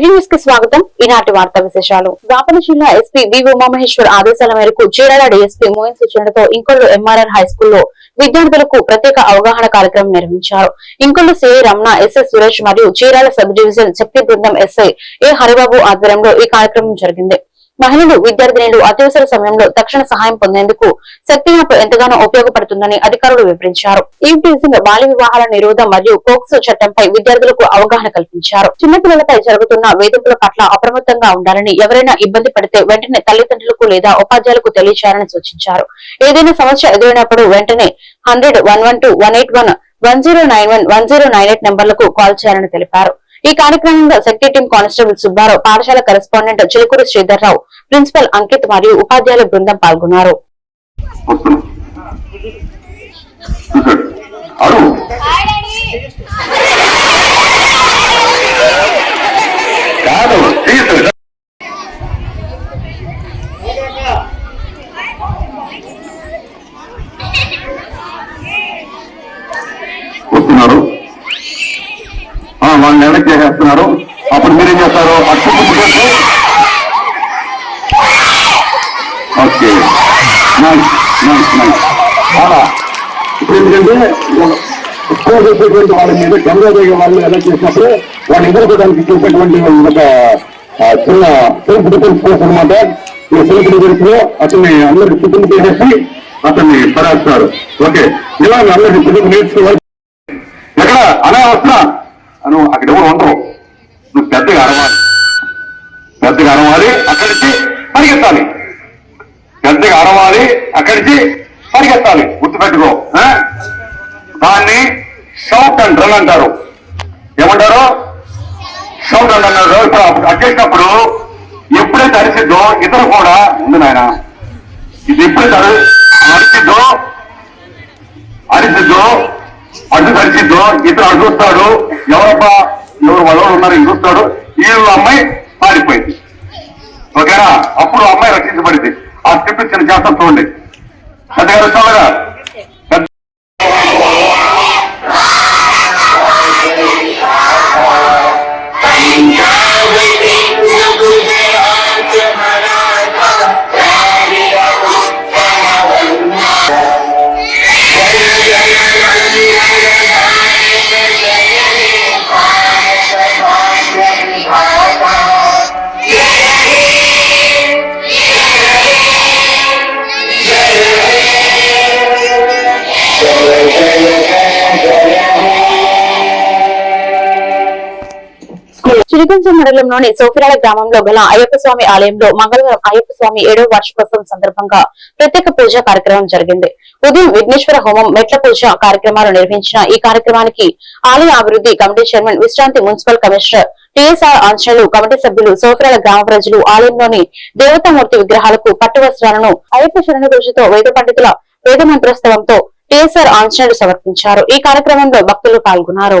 కి స్వాగతం. ఈనాటి వార్తా విశేషాలు. రాపల జిల్లా ఎస్పీ వి ఉమామహేశ్వర్ ఆదేశాల మేరకు చీరాల డిఎస్పీ మోహన్ సూచనలతో ఇంకొల్లు ఎంఆర్ఆర్ హై స్కూల్లో విద్యార్థులకు ప్రత్యేక అవగాహన కార్యక్రమం నిర్వహించారు. ఇంకొల్లు సిఐ రమణ ఎస్ఎస్ సురేష్ మరియు చీరాల సబ్ డివిజన్ శక్తి బృందం ఎస్ఐ ఏ హరిబాబు ఆధ్వర్యంలో ఈ కార్యక్రమం జరిగింది. మహిళలు విద్యార్థినులు అత్యవసర సమయంలో తక్షణ సహాయం పొందేందుకు శక్తి యాప్ ఎంతగానో ఉపయోగపడుతుందని అధికారులు వివరించారు. ఈ బాల్య వివాహాల నిరోధం మరియు పోక్సో చట్టంపై విద్యార్థులకు అవగాహన కల్పించారు. చిన్నపిల్లలపై జరుగుతున్న వేధింపుల పట్ల అప్రమత్తంగా ఉండాలని ఎవరైనా ఇబ్బంది పడితే వెంటనే తల్లిదండ్రులకు లేదా ఉపాధ్యాయులకు తెలియచేయాలని సూచించారు. ఏదైనా సమస్య ఎదురైనప్పుడు వెంటనే hundred one one two one eight one one zero nine one one zero nine eight నెంబర్లకు కాల్ చేయాలని తెలిపారు. ఈ కార్యక్రమంలో శక్తి టీం కానిస్టేబుల్ సుబ్బారావు పాఠశాల కరెస్పాండెంట్ చిలుకూరు శ్రీధర్రావు ప్రిన్సిపల్ అంకిత్ మరియు ఉపాధ్యాయుల బృందం పాల్గొన్నారు వస్తున్నాం చూసాడు అడుగు కాదు తీసు వస్తున్నారు ఆ, వాళ్ళని ఎలక్ట్ చేసేస్తున్నారు? అప్పుడు మీరేం చేస్తారు? అటు పుట్టుకొచ్చి ఓకే. నైస్ నైస్ నైస్ అలా ఇప్పుడు ఎందుకంటే ఎక్కువ చేసేటువంటి వాళ్ళ మీద గంగాదేవి వాళ్ళు ఎలక్ట్ చేసినప్పుడు వాళ్ళు ఎదుర్కోవడానికి చేసేటువంటి ఒక చిన్న సెల్ఫ్ డిఫెన్స్ ఫోర్స్ అనమాట ఈ సెల్ఫ్ డిఫెన్స్లో అతన్ని అందరికి చుట్టూ చేసేసి అతన్ని పరాస్తారు ఓకే. ఇలా అందరికి చుట్టూ నేర్చుకోవాలి ఎక్కడ? అలా వస్తున్నా నువ్వు అక్కడ ఎవరు ఉండవు నువ్వు పెద్దగా అరవాలి. పెద్దగా అరవాలి అక్కడి నుంచి పరిగెత్తాలి. పెద్దగా అరవాలి అక్కడి నుంచి పరిగెత్తాలి. గుర్తుపెట్టుకో ఆ? దాన్ని షౌట్ అండ్ రన్ అంటారు. ఏమంటారు? షౌట్ అండ్ అన్నారు ఇప్పుడు అడ్డేసినప్పుడు ఎప్పుడైతే అరిసిద్దో ఇతరు కూడా ఉంది నాయన ఇది ఎప్పుడైతే అరి అరిసిద్దో అరిసిద్దో అడ్డు తరిసిద్దో ఇతరు అడ్డు ఎవరబ్బా? ఎవరు వదవలు ఉన్నారు చూస్తాడు వీళ్ళ అమ్మాయి పారిపోయింది. ఓకేనా? అప్పుడు అమ్మాయి రక్షించబడింది. ఆ స్క్రిప్ట్ చిన్న చేస్తాను చూడండి. పెద్దగా చాలా మండలంలోని సోఫిరాల గ్రామంలో గల అయ్యప్ప స్వామి ఆలయంలో మంగళవారం అయ్యప్ప స్వామి ఏడవ వార్షికోత్సవం సందర్భంగా ప్రత్యేక పూజా కార్యక్రమం జరిగింది. ఉదయం విఘ్నేశ్వర హోమం మెట్ల పూజ కార్యక్రమాలు నిర్వహించిన ఈ కార్యక్రమానికి ఆలయ అభివృద్ధి కమిటీ చైర్మన్ విశ్రాంతి municipal commissioner TSR Anjaneyulu committee సభ్యులు సోఫిరాల గ్రామ ప్రజలు ఆలయంలోని దేవతామూర్తి విగ్రహాలకు పట్టు వస్త్రాలను అయ్యప్ప శరణ పూజతో వేద పండితుల వేద మంత్రోత్సవంతో టీఎస్ఆర్ ఆంజనేయులు సమర్పించారు. ఈ కార్యక్రమంలో భక్తులు పాల్గొన్నారు.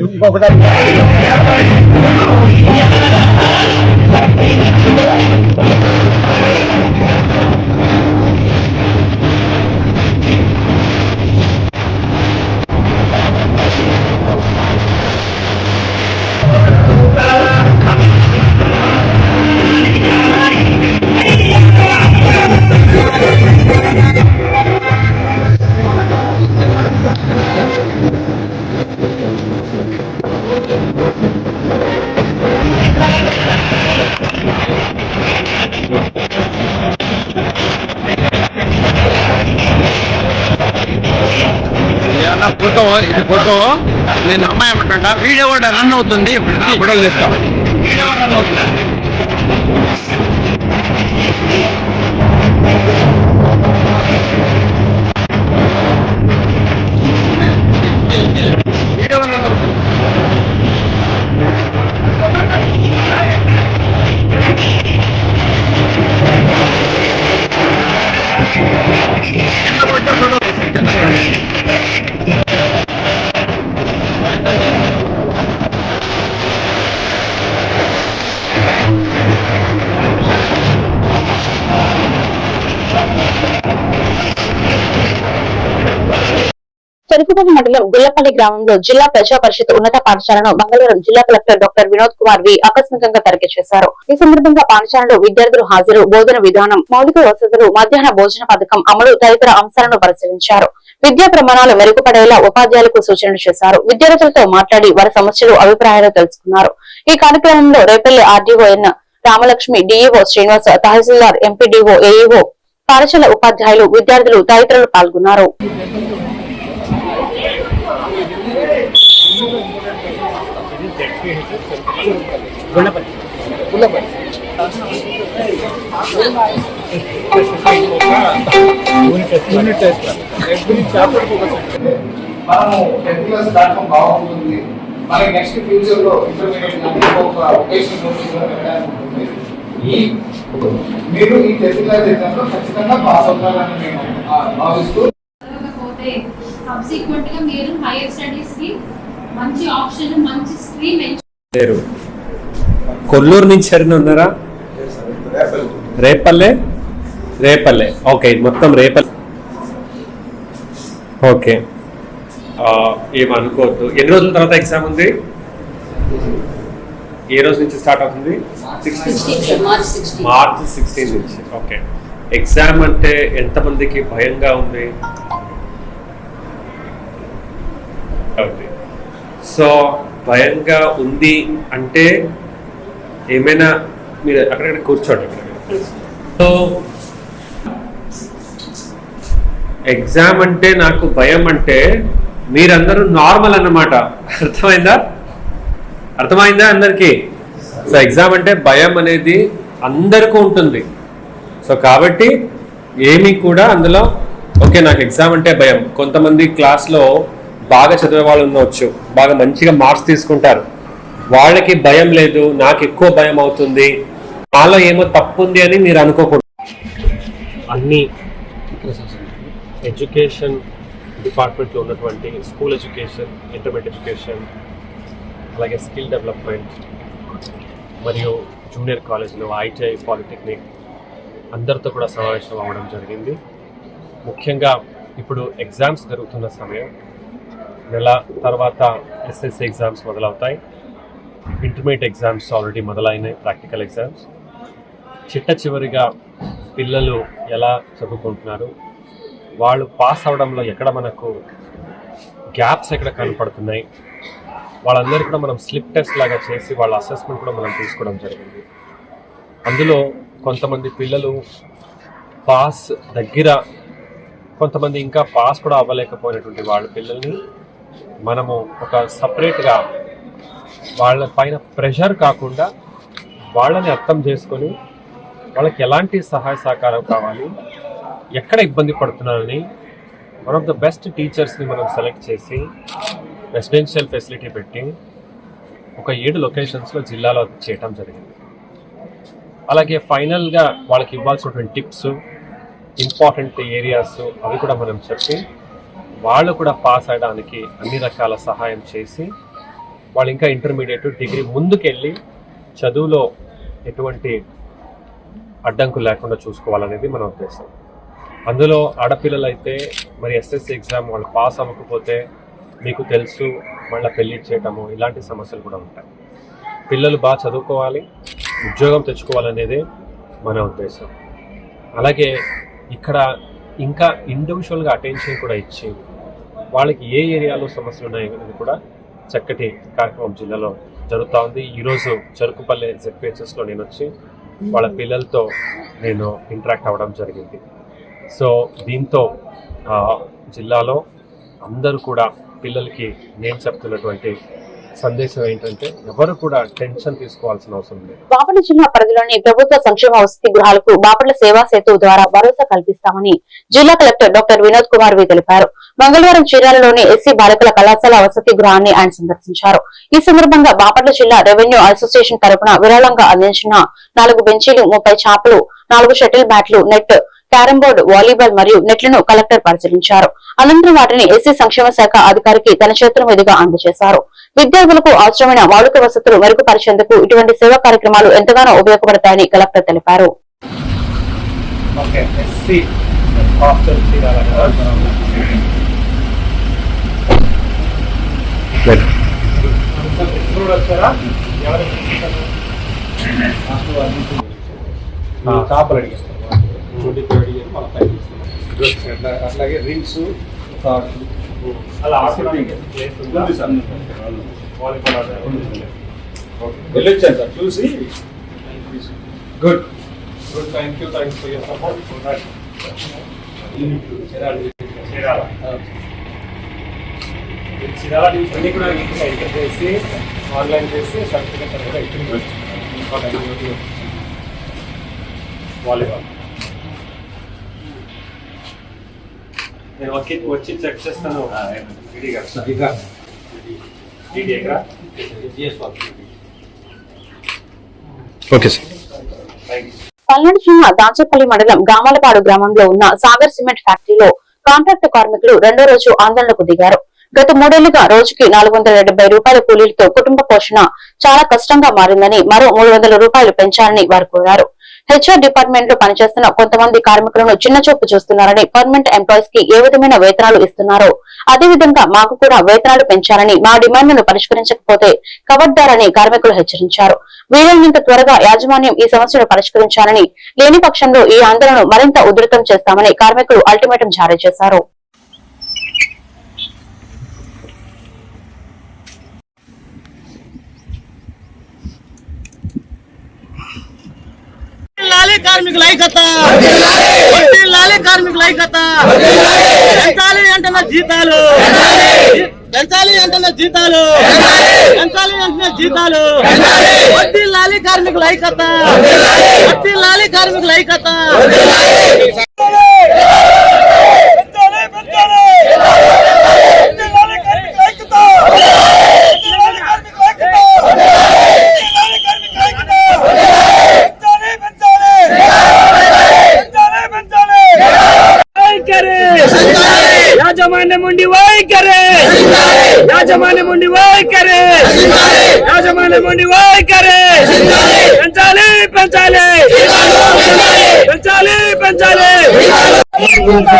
ఇంకొకటి ఫోటో ఇది ఫోటో నేను అమ్మాయి ఏమంటా వీడియో కూడా రన్ అవుతుంది. ఫోటోలు తీస్తా. వీడియో రన్ అవుతుంది చెరుకుపల్లి మండలం గుల్లపల్లి గ్రామంలో జిల్లా ప్రజా పరిషత్ ఉన్నత పాఠశాలను మంగళవారం జిల్లా collector doctor Vinod Kumar V ఆకస్మికంగా తనిఖీ చేశారు. ఈ సందర్భంగా పాఠశాలలో విద్యార్థులు హాజరు. బోధన విధానం మౌలిక వసతులు మధ్యాహ్న భోజన పథకం అమలు తదితర అంశాలను పరిశీలించారు. విద్యా ప్రమాణాలు మెరుగుపడేలా ఉపాధ్యాయులకు సూచనలు చేశారు. విద్యార్థులతో మాట్లాడి వారి సమస్యలు అభిప్రాయాలు తెలుసుకున్నారు. ఈ కార్యక్రమంలో Repalle RDO N Ramalakshmi DEO Srinivasa tahsildar MPDO AEO పాఠశాల ఉపాధ్యాయులు విద్యార్థులు తదితరులు పాల్గొన్నారు. మనము టెన్త్ క్లాస్ ప్లాట్ఫామ్ బాగుంటుంది మనకి నెక్స్ట్ ఫ్యూచర్లో ఇంటర్మీడియట్ ఒక వొకేషన్ ఈ మీరు ఈ టెన్త్ క్లాస్ ఖచ్చితంగా పాస్ అవుతారని మేము భావిస్తూ సబ్సిక్వెంట్గా మీరు హైయర్ స్టడీస్కి మంచి ఆప్షన్ మంచి లేరు. కొల్లూరు నుంచి ఎవరైనా ఉన్నారా? రేపల్లె? రేపల్లె. ఓకే మొత్తం రేపల్లె. ఓకే. ఏమనుకోవద్దు ఎన్ని రోజుల తర్వాత ఎగ్జామ్ ఉంది? ఏ రోజు నుంచి స్టార్ట్ అవుతుంది? మార్చ్ సిక్స్టీన్ నుంచి. ఓకే. ఎగ్జామ్ అంటే ఎంతమందికి భయంగా ఉంది? ఓకే సో భయంగా ఉంది అంటే ఏమైనా మీరు అక్కడక్కడ కూర్చోండి. సో ఎగ్జామ్ అంటే నాకు భయం అంటే మీరందరూ నార్మల్ అన్నమాట. అర్థమైందా? అర్థమైందా అందరికీ? సో ఎగ్జామ్ అంటే భయం అనేది అందరికీ ఉంటుంది. సో కాబట్టి ఏమీ కూడా అందులో ఓకే నాకు ఎగ్జామ్ అంటే భయం. కొంతమంది క్లాస్లో బాగా చదివే వాళ్ళు ఉండవచ్చు బాగా మంచిగా మార్క్స్ తీసుకుంటారు. వాళ్ళకి భయం లేదు నాకు ఎక్కువ భయం అవుతుంది నాలో ఏమో తప్పు ఉంది అని మీరు అనుకోకూడదు. అన్ని ఎడ్యుకేషన్ డిపార్ట్మెంట్లో ఉన్నటువంటి స్కూల్ ఎడ్యుకేషన్ ఇంటర్మీడియట్ ఎడ్యుకేషన్ అలాగే స్కిల్ డెవలప్మెంట్ మరియు జూనియర్ కాలేజీలో ఐటీఐ పాలిటెక్నిక్ అందరితో కూడా సమావేశం అవ్వడం జరిగింది. ముఖ్యంగా ఇప్పుడు ఎగ్జామ్స్ జరుగుతున్న సమయం. నెల తర్వాత ఎస్ఎస్సి ఎగ్జామ్స్ మొదలవుతాయి. ఇంటర్మీడియట్ ఎగ్జామ్స్ ఆల్రెడీ మొదలైనాయి ప్రాక్టికల్ ఎగ్జామ్స్ చిట్ట చివరిగా పిల్లలు ఎలా చదువుకుంటున్నారు? వాళ్ళు పాస్ అవడంలో ఎక్కడ మనకు గ్యాప్స్ ఎక్కడ కనపడుతున్నాయి? వాళ్ళందరికీ కూడా మనం స్లిప్ టెస్ట్ లాగా చేసి వాళ్ళ అసెస్మెంట్ కూడా మనం తీసుకోవడం జరిగింది. అందులో కొంతమంది పిల్లలు పాస్ దగ్గర కొంతమంది ఇంకా పాస్ కూడా అవ్వలేకపోయినటువంటి వాళ్ళ పిల్లల్ని మనము ఒక సపరేట్గా వాళ్ళ పైన ప్రెషర్ కాకుండా వాళ్ళని అర్థం చేసుకొని వాళ్ళకి ఎలాంటి సహాయ సహకారం కావాలి ఎక్కడ ఇబ్బంది పడుతున్నారని వన్ ఆఫ్ ద బెస్ట్ టీచర్స్ని మనం సెలెక్ట్ చేసి రెసిడెన్షియల్ ఫెసిలిటీ పెట్టి ఒక ఏడు లొకేషన్స్లో జిల్లాలో చేయటం జరిగింది. అలాగే ఫైనల్గా వాళ్ళకి ఇవ్వాల్సినటువంటి టిప్స్ ఇంపార్టెంట్ ఏరియాస్ అవి కూడా మనం చెప్పి వాళ్ళు కూడా పాస్ అయ్యడానికి అన్ని రకాల సహాయం చేసి వాళ్ళు ఇంకా ఇంటర్మీడియట్ డిగ్రీ ముందుకెళ్ళి చదువులో ఎటువంటి అడ్డంకులు లేకుండా చూసుకోవాలనేది మన ఉద్దేశం. అందులో ఆడపిల్లలు అయితే మరి ఎస్ఎస్సి ఎగ్జామ్ వాళ్ళు పాస్ అవ్వకపోతే మీకు తెలుసు మళ్ళీ పెళ్ళి చేయటము ఇలాంటి సమస్యలు కూడా ఉంటాయి. పిల్లలు బాగా చదువుకోవాలి ఉద్యోగం తెచ్చుకోవాలనేది మన ఉద్దేశం. అలాగే ఇక్కడ ఇంకా ఇండివిజువల్గా అటెన్షన్ కూడా ఇచ్చి వాళ్ళకి ఏ ఏరియాలో సమస్యలు ఉన్నాయో అనేది కూడా చక్కటి కార్యక్రమం జిల్లాలో జరుగుతూ ఉంది. ఈరోజు చెరుకుపల్లె జెడ్పిహెచ్ఎస్లో నేను వచ్చి వాళ్ళ పిల్లలతో నేను ఇంటరాక్ట్ అవ్వడం జరిగింది. సో దీంతో జిల్లాలో అందరూ కూడా పిల్లలకి నేను చెప్తున్నటువంటి సందేశం ఏంటంటే ఎవరు కూడా టెన్షన్ తీసుకోవాల్సిన అవసరం లేదు. బాపట్ల జిల్లా పరిధిలోని ప్రభుత్వ సంక్షేమ వసతి గృహాలకు బాపట్ల సేవా సేతు ద్వారా భరోసా కల్పిస్తామని జిల్లా collector doctor Vinod Kumar V తెలిపారు. మంగళవారం చీరాలలోని ఎస్సీ బాలికల కళాశాల వసతి గృహాన్ని ఆయన సందర్శించారు. ఈ సందర్భంగా బాపట్ల జిల్లా రెవెన్యూ అసోసియేషన్ తరపున విరాళంగా అందించిన నాలుగు బెంచీలు ముప్పై చాపలు నాలుగు షటిల్ బ్యాట్లు నెట్ క్యారం బోర్డు వాలీబాల్ మరియు నెట్లను కలెక్టర్ పరిశీలించారు. అనంతరం వాటిని ఎస్సీ సంక్షేమ శాఖ అధికారికి తన చేతుల మీదుగా అందజేశారు. విద్యార్థులకు అవసరమైన మౌలిక వసతులు మెరుగుపరిచేందుకు ఇటువంటి సేవా కార్యక్రమాలు ఎంతగానో ఉపయోగపడతాయని కలెక్టర్ తెలిపారు. ఓకే ఎస్సీ హాస్టల్ చేపలు అడిగారు అట్లాగే రింగ్స్ అలా ఆడుకోవడానికి ఉందా? వాలీబాల్ వెళ్ళొచ్చాను సార్. చూసి good good thank you thanks for your support చేసి ఆన్లైన్ చేసి సర్టిఫికేట్ వాలీబాల్ నేను వచ్చి వచ్చి చెక్ చేస్తాను. Okay sir. పల్నాడు జిల్లా దాచేపల్లి మండలం గామలపాడు గ్రామంలో ఉన్న సాగర్ సిమెంట్ ఫ్యాక్టరీలో కాంట్రాక్ట్ కార్మికులు రెండో రోజు ఆందోళనకు దిగారు. గత మూడేళ్ళుగా రోజుకి నాలుగు వందల డెబ్బై రూపాయల కూలీలతో కుటుంబ పోషణ చాలా కష్టంగా మారిందని మరో మూడు వందల రూపాయలు పెంచాలని వారు కోరారు. హెచ్ఆర్ డిపార్ట్మెంట్లో పనిచేస్తున్న కొంతమంది కార్మికులను చిన్న చూపు చూస్తున్నారని పర్మనెంట్ ఎంప్లాయీస్కి ఏ విధమైన వేతనాలు ఇస్తున్నారో? అదే విధంగా మాకు కూడా వేతనాలు పెంచాలని మా డిమాండ్లను పరిష్కరించకపోతే కవడ్దారని కార్మికులు హెచ్చరించారు. వీలైనంత త్వరగా యాజమాన్యం ఈ సమస్యను పరిష్కరించాలని లేని పక్షంలో ఈ ఆందోళనను మరింత ఉధృతం చేస్తామని కార్మికులు అల్టిమేటం జారీ చేశారు. లాలి కార్మికుల ఐక్యత లాలి కార్మికుల ఐకత. పెంచాలి అంటున్న జీతాలు. పెంచాలి అంటున్న జీతాలు. పెంచాలి అంటున్న జీతాలు. వడ్డీ లాలి కార్మికుల ఐకత. వడ్డీ లాలి కార్మికుల ఐకత. Yeah.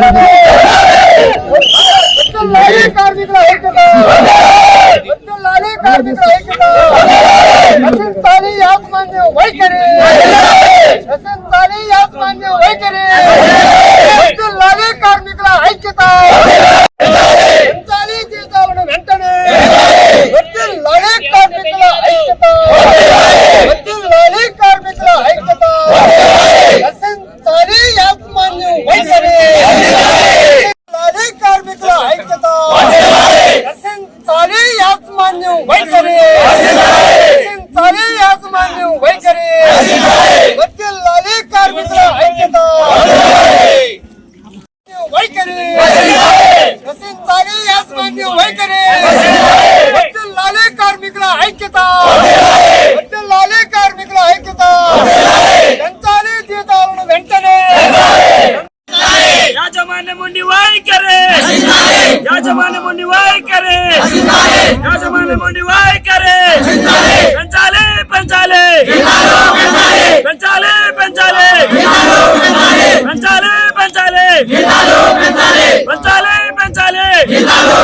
యాజమాన్య పెంచాలి పెంచాలి. పెంచాలి. పెంచాలి పెంచాలి. పెంచాలి. పెంచాలి పెంచాలి.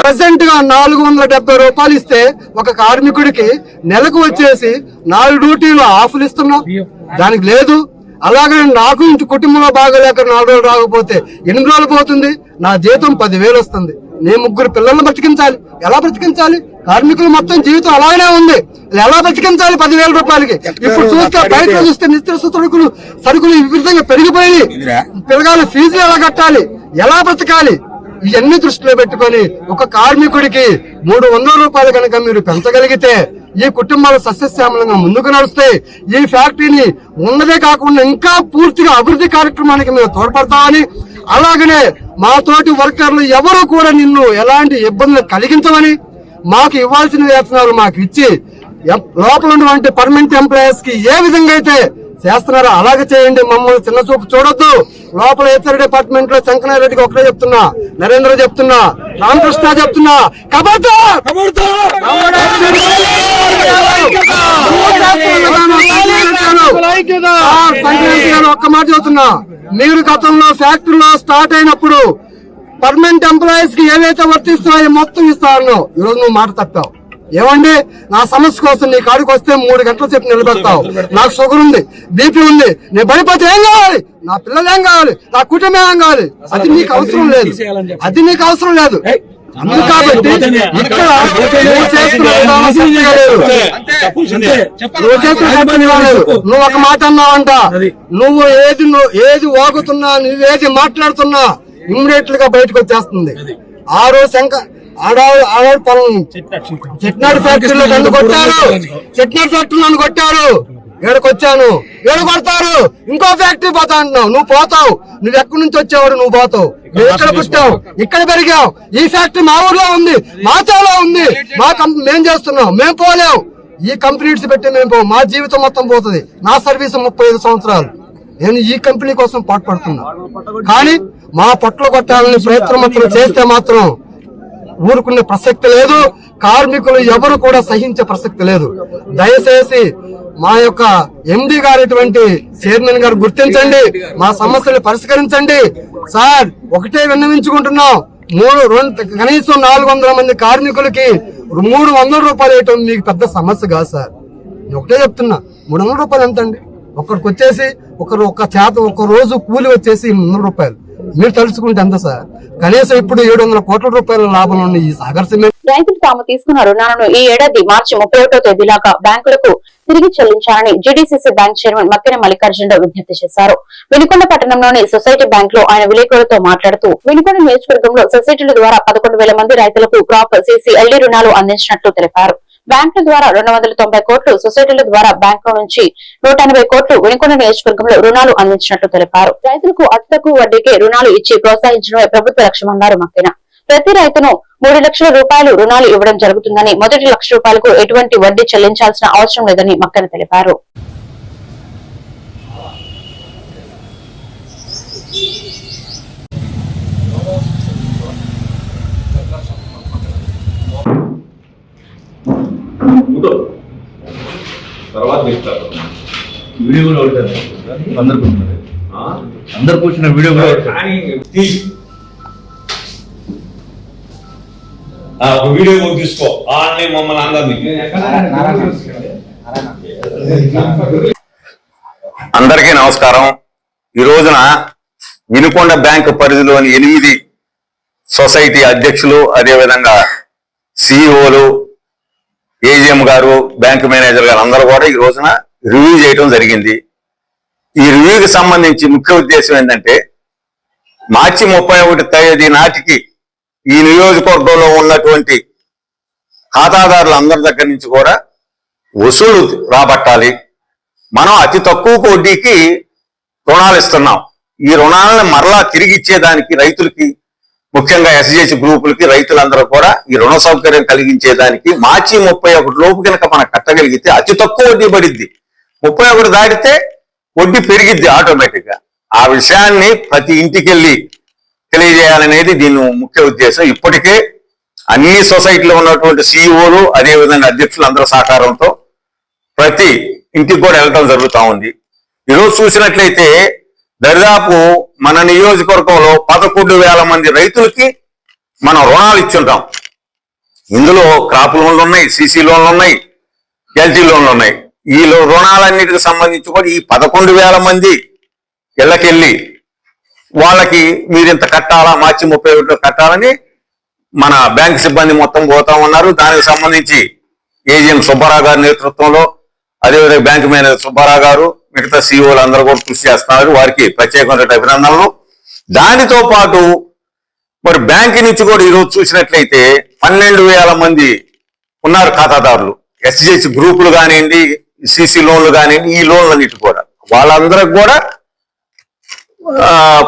ప్రజెంట్గా నాలుగు వందల డెబ్బై రూపాయలు ఇస్తే ఒక కార్మికుడికి నెలకు వచ్చేసి నాలుగు డ్యూటీలు ఆఫ్లు ఇస్తున్నాం. దానికి లేదు. అలాగే నాకు ఇంటి కుటుంబంలో బాగలేక నాలుగు రోజులు రాకపోతే ఎనిమిది రోజులు పోతుంది. నా జీతం పదివేలు వస్తుంది. నేను ముగ్గురు పిల్లల్ని బ్రతికించాలి ఎలా బ్రతికించాలి కార్మికులు మొత్తం జీవితం అలాగనే ఉంది. ఎలా బ్రతికించాలి పదివేల రూపాయలకి? ఇప్పుడు చూస్తే బయట చూస్తే నిత్య సరుకులు సరుకులు విపరీతంగా పెరిగిపోయి పిల్లగాల ఫీజులు ఎలా కట్టాలి? ఎలా బ్రతకాలి? ఇవన్నీ దృష్టిలో పెట్టుకొని ఒక కార్మికుడికి మూడు వందల రూపాయలు కనుక మీరు పెంచగలిగితే ఈ కుటుంబాలు సస్యశ్యామలంగా ముందుకు నడుస్తాయి. ఈ ఫ్యాక్టరీని ఉన్నదే కాకుండా ఇంకా పూర్తిగా అభివృద్ధి కార్యక్రమానికి మేము తోడ్పడతామని అలాగనే మా తోటి వర్కర్లు ఎవరు కూడా నిన్ను ఎలాంటి ఇబ్బందులు కలిగించమని మాకు ఇవ్వాల్సిన వేతనాలు మాకు ఇచ్చి ఎం- లోపల ఉన్నటువంటి పర్మనెంట్ ఎంప్లాయీస్కి ఏ విధంగా అయితే చేస్తున్నారో అలాగే చేయండి. మమ్మల్ని చిన్న చూపు చూడొద్దు. లోపల ఇతర డిపార్ట్మెంట్లో శంకరనారాయణ రెడ్డికి ఒకటే చెప్తున్నా నరేంద్ర చెప్తున్నా రామకృష్ణ చెప్తున్నా కబడ్డా! ఒక్క మాట చెబుతున్నా మీరు గతంలో ఫ్యాక్టరీలో స్టార్ట్ అయినప్పుడు పర్మనెంట్ ఎంప్లాయీస్కి ఏవైతే వర్తిస్తున్నాయో మొత్తం ఇస్తా అన్నావు ఈరోజు నువ్వు మాట తప్పావు. ఏమండి? నా సమస్య కోసం నీ కాడికి వస్తే మూడు గంటల సేపు నిలబెడతావు. నాకు షుగర్ ఉంది బీపీ ఉంది. నేను పడిపోతే ఏం కావాలి? నా పిల్లలు ఏం కావాలి? నా కుటుంబం ఏం కావాలి? అది నీకు అవసరం లేదు. అది నీకు అవసరం లేదు. కాబట్టి ఇక్కడ నువ్వు ఒక మాట అన్నావంట. నువ్వు ఏది నువ్వు ఏది వాగుతున్నా నువ్వేది మాట్లాడుతున్నా ఇమ్మీడియట్గా బయటకు వచ్చేస్తుంది. ఆ రోజు శంక ఆడాడు పొలం చెట్నాడు ఫ్యాక్టరీలో నన్ను కొట్టారు. చెట్నాడు ఫ్యాక్టరీ నన్ను కొట్టారు. వచ్చాను ఏడు కొడతారు ఇంకో ఫ్యాక్టరీ పోతా అంటున్నావు. నువ్వు పోతావు. నువ్వు ఎక్కడి నుంచి వచ్చావు నువ్వు పోతావు. నువ్వు ఎక్కడ పుట్టావు. ఇక్కడ పెరిగావు. ఈ ఫ్యాక్టరీ మా ఊర్లో ఉంది. మా చేలో ఉంది. మా కంపెనీ మేం చేస్తున్నాం. మేము పోలేం ఈ కంపెనీస్ పెట్టి మేము పోం. మా జీవితం మొత్తం పోతుంది. నా సర్వీస్ ముప్పై ఐదు సంవత్సరాలు. నేను ఈ కంపెనీ కోసం పాటుపడుతున్నా. కానీ మా పొట్టలు కొట్టాలని ప్రయత్నం మాత్రం చేస్తే మాత్రం ఊరుకునే ప్రసక్తి లేదు కార్మికులు ఎవరు కూడా సహించే ప్రసక్తి లేదు. దయచేసి మా యొక్క ఎండి గారిటువంటి చైర్మన్ గారు గుర్తించండి మా సమస్యలు పరిష్కరించండి. సార్ ఒకటే విన్నవించుకుంటున్నాం. మూడు రెండు కనీసం నాలుగు వందల మంది కార్మికులకి మూడు వందల రూపాయలు వేయటం మీకు పెద్ద సమస్య కాదు సార్. నేను ఒకటే చెప్తున్నా మూడు వందల రూపాయలు ఎంత అండి ఒకరికి వచ్చేసి ఒకరు ఒక చేత ఒక రోజు కూలి వచ్చేసి ఎనిమిది వందల రూపాయలు. మీరు తలుచుకుంటే ఎంత సార్? కనీసం ఇప్పుడు ఏడు వందల కోట్ల రూపాయల లాభం ఉన్న ఈ సాగర్ సిమెంట్. రైతులు తాము తీసుకున్న రుణాలను ఈ ఏడాది మార్చి ముప్పై ఒకటో తేదీలాగా బ్యాంకులకు తిరిగి చెల్లించాలని GDCC bank chairman Makkina Mallikarjunarao విజ్ఞప్తి చేశారు. వినుకొండ పట్టణంలోని సొసైటీ బ్యాంక్లో ఆయన విలేకరులతో మాట్లాడుతూ వినుకొండ నియోజకవర్గంలో సొసైటీల ద్వారా పదకొండు మంది రైతులకు క్రాప్ సీసీ ఎల్డీ రుణాలు అందించినట్లు తెలిపారు. బ్యాంకుల ద్వారా రెండు వందల తొంభై కోట్లు సొసైటీల ద్వారా బ్యాంకుల నుంచి నూట ఎనభై కోట్లు వినుకొండ నియోజకవర్గంలో రుణాలు అందించినట్లు తెలిపారు. రైతులకు అతి తక్కువ వడ్డీకే రుణాలు ఇచ్చి ప్రోత్సహించడమే ప్రభుత్వ లక్ష్యమన్నారు మక్కిన. ప్రతి రైతును మూడు లక్షల రూపాయలు రుణాలు ఇవ్వడం జరుగుతుందని మొదటి లక్ష రూపాయలకు ఎటువంటి వడ్డీ చెల్లించాల్సిన అవసరం లేదని మక్కన తెలిపారు తర్వాత ఇస్తారు వీడియో కూడా అందరు కూర్చున్నారు. అందరు కూర్చున్న వీడియో కూడా. ఒక వీడియో కూడా తీసుకో. ఆన్లైన్ మమ్మల్ని అందరినీ. అందరికీ నమస్కారం. ఈ రోజున వినుకొండ బ్యాంక్ పరిధిలోని ఎనిమిది సొసైటీ అధ్యక్షులు అదేవిధంగా సిఇఓలు ఏజిఎం గారు బ్యాంక్ మేనేజర్ గారు అందరూ కూడా ఈ రోజున రివ్యూ చేయడం జరిగింది. ఈ రివ్యూకి సంబంధించి ముఖ్య ఉద్దేశం ఏంటంటే మార్చి ముప్పై ఒకటి తేదీ నాటికి ఈ నియోజకవర్గంలో ఉన్నటువంటి ఖాతాదారుల అందరి దగ్గర నుంచి కూడా వసూలు రాబట్టాలి. మనం అతి తక్కువ వడ్డీకి రుణాలు ఇస్తున్నాం. ఈ రుణాలను మరలా తిరిగి ఇచ్చేదానికి రైతులకి ముఖ్యంగా ఎస్జిహెచ్ గ్రూపులకి రైతులందరూ కూడా ఈ రుణ సౌకర్యం కలిగించేదానికి మార్చి ముప్పై ఒకటి లోపు కనుక మనం కట్టగలిగితే అతి తక్కువ వడ్డీ పడిద్ది. ముప్పై ఒకటి దాటితే వడ్డీ పెరిగిద్ది ఆటోమేటిక్గా ఆ విషయాన్ని ప్రతి ఇంటికి వెళ్ళి తెలియజేయాలనేది దీని ముఖ్య ఉద్దేశం. ఇప్పటికే అన్ని సొసైటీలో ఉన్నటువంటి సిఇఓలు అదేవిధంగా అధ్యక్షులు అందరి సహకారంతో ప్రతి ఇంటికి కూడా వెళ్ళటం జరుగుతా ఉంది. ఈరోజు చూసినట్లయితే దరిదాపు మన నియోజకవర్గంలో పదకొండు వేల మంది రైతులకి మనం రుణాలు ఇచ్చుంటాం. ఇందులో క్రాప్ లోన్లు ఉన్నాయి సిసి లోన్లు ఉన్నాయి ఎల్టీ లోన్లు ఉన్నాయి. ఈ లో- రుణాలన్నిటికి సంబంధించి కూడా ఈ పదకొండు వేల మంది ఇళ్ళకెళ్ళి వాళ్ళకి మీరు ఇంత కట్టాలా మార్చి ముప్పై ఒకటిలో కట్టాలని మన బ్యాంక్ సిబ్బంది మొత్తం పోతా ఉన్నారు. దానికి సంబంధించి ఏజిఎం సుబ్బారావు గారి నేతృత్వంలో అదేవిధంగా బ్యాంక్ మేనేజర్ సుబ్బారావు గారు మిగతా సీఈఓలు అందరూ కూడా కృషి చేస్తున్నారు. వారికి ప్రత్యేకమైన అభినందనలు. దానితో పాటు మరి బ్యాంక్ నుంచి కూడా ఈరోజు చూసినట్లయితే పన్నెండు వేల మంది ఉన్నారు ఖాతాదారులు. ఎస్జిహెచ్ గ్రూపులు కానివ్వండి సిసి లోన్లు కానివ్వండి ఈ లోన్లన్నిటి కూడా. వాళ్ళందరికి కూడా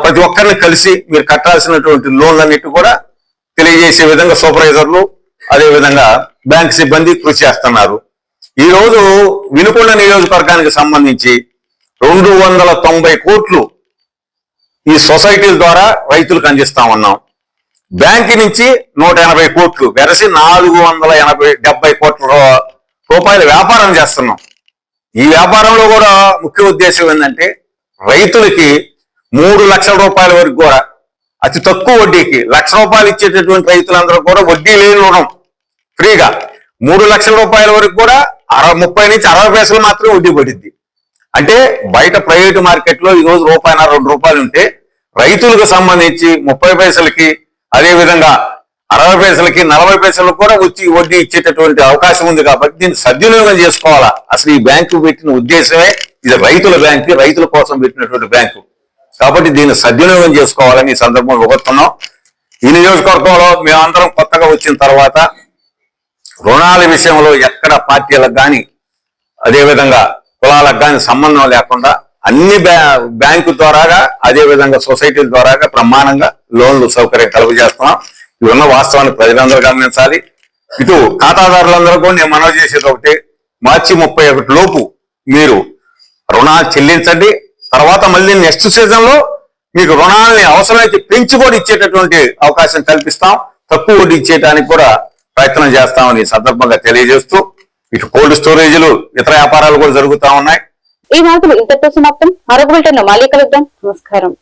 ప్రతి ఒక్కరిని కలిసి మీరు కట్టాల్సినటువంటి లోన్లన్నిటి కూడా తెలియజేసే విధంగా సూపర్వైజర్లు అదే విధంగా బ్యాంక్ సిబ్బంది కృషి చేస్తున్నారు. ఈ రోజు వినుకొండ నియోజకవర్గానికి సంబంధించి రెండు వందల తొంభై కోట్లు ఈ సొసైటీల ద్వారా రైతులకు అందిస్తా ఉన్నాం బ్యాంకు నుంచి నూట ఎనభై కోట్లు వెరసి నాలుగు వందల ఎనభై డెబ్బై కోట్ల రూపాయల వ్యాపారం చేస్తున్నాం. ఈ వ్యాపారంలో కూడా ముఖ్య ఉద్దేశం ఏంటంటే రైతులకి మూడు లక్షల రూపాయల వరకు కూడా అతి తక్కువ వడ్డీకి లక్ష రూపాయలు ఇచ్చేటటువంటి రైతులందరూ కూడా వడ్డీ లేని రుణం ఫ్రీగా. మూడు లక్షల రూపాయల వరకు కూడా అరవై ముప్పై నుంచి అరవై పైసలు మాత్రమే వడ్డీ పడింది అంటే బయట ప్రైవేట్ మార్కెట్లో ఈ రోజు రూపాయన రెండు రూపాయలు ఉంటే రైతులకు సంబంధించి ముప్పై పైసలకి అదేవిధంగా అరవై పైసలకి నలభై పైసలకు కూడా వచ్చి వడ్డీ ఇచ్చేటటువంటి అవకాశం ఉంది కాబట్టి దీన్ని సద్వినియోగం చేసుకోవాలా? అసలు ఈ బ్యాంకు పెట్టిన ఉద్దేశమే ఇది రైతుల బ్యాంక్ రైతుల కోసం పెట్టినటువంటి బ్యాంకు. కాబట్టి దీన్ని సద్వినియోగం చేసుకోవాలని ఈ సందర్భంలో కోరుతున్నాం. ఈ నియోజకవర్గంలో మేమందరం కొత్తగా వచ్చిన తర్వాత రుణాల విషయంలో ఎక్కడ పార్టీలకు కానీ అదేవిధంగా కులాలకు కానీ సంబంధం లేకుండా అన్ని బ్యాంకు ద్వారాగా అదే విధంగా సొసైటీల ద్వారాగా ప్రమాణంగా లోన్లు సౌకర్యం కలుగజేస్తున్నాం ఇవి ఉన్న వాస్తవాన్ని ప్రజలందరూ గమనించాలి. ఇటు ఖాతాదారులందరూ కూడా నేను మనవి చేసేది ఒకటి మార్చి ముప్పై ఒకటి లోపు మీరు రుణాలు చెల్లించండి. తర్వాత మళ్ళీ నెక్స్ట్ సీజన్లో మీకు రుణాలని అవసరమైతే పెంచి కూడా ఇచ్చేటటువంటి అవకాశం కల్పిస్తాం. తక్కువ వడ్డీ ఇచ్చేయడానికి కూడా ప్రయత్నం చేస్తామని సందర్భంగా తెలియజేస్తూ ఇటు కోల్డ్ స్టోరేజీలు ఇతర వ్యాపారాలు కూడా జరుగుతా ఉన్నాయి. ఈ వార్తలు ఇంతటితో సమాప్తం. మరొక బులెటిన్లో మళ్ళీ కలుద్దాం. నమస్కారం.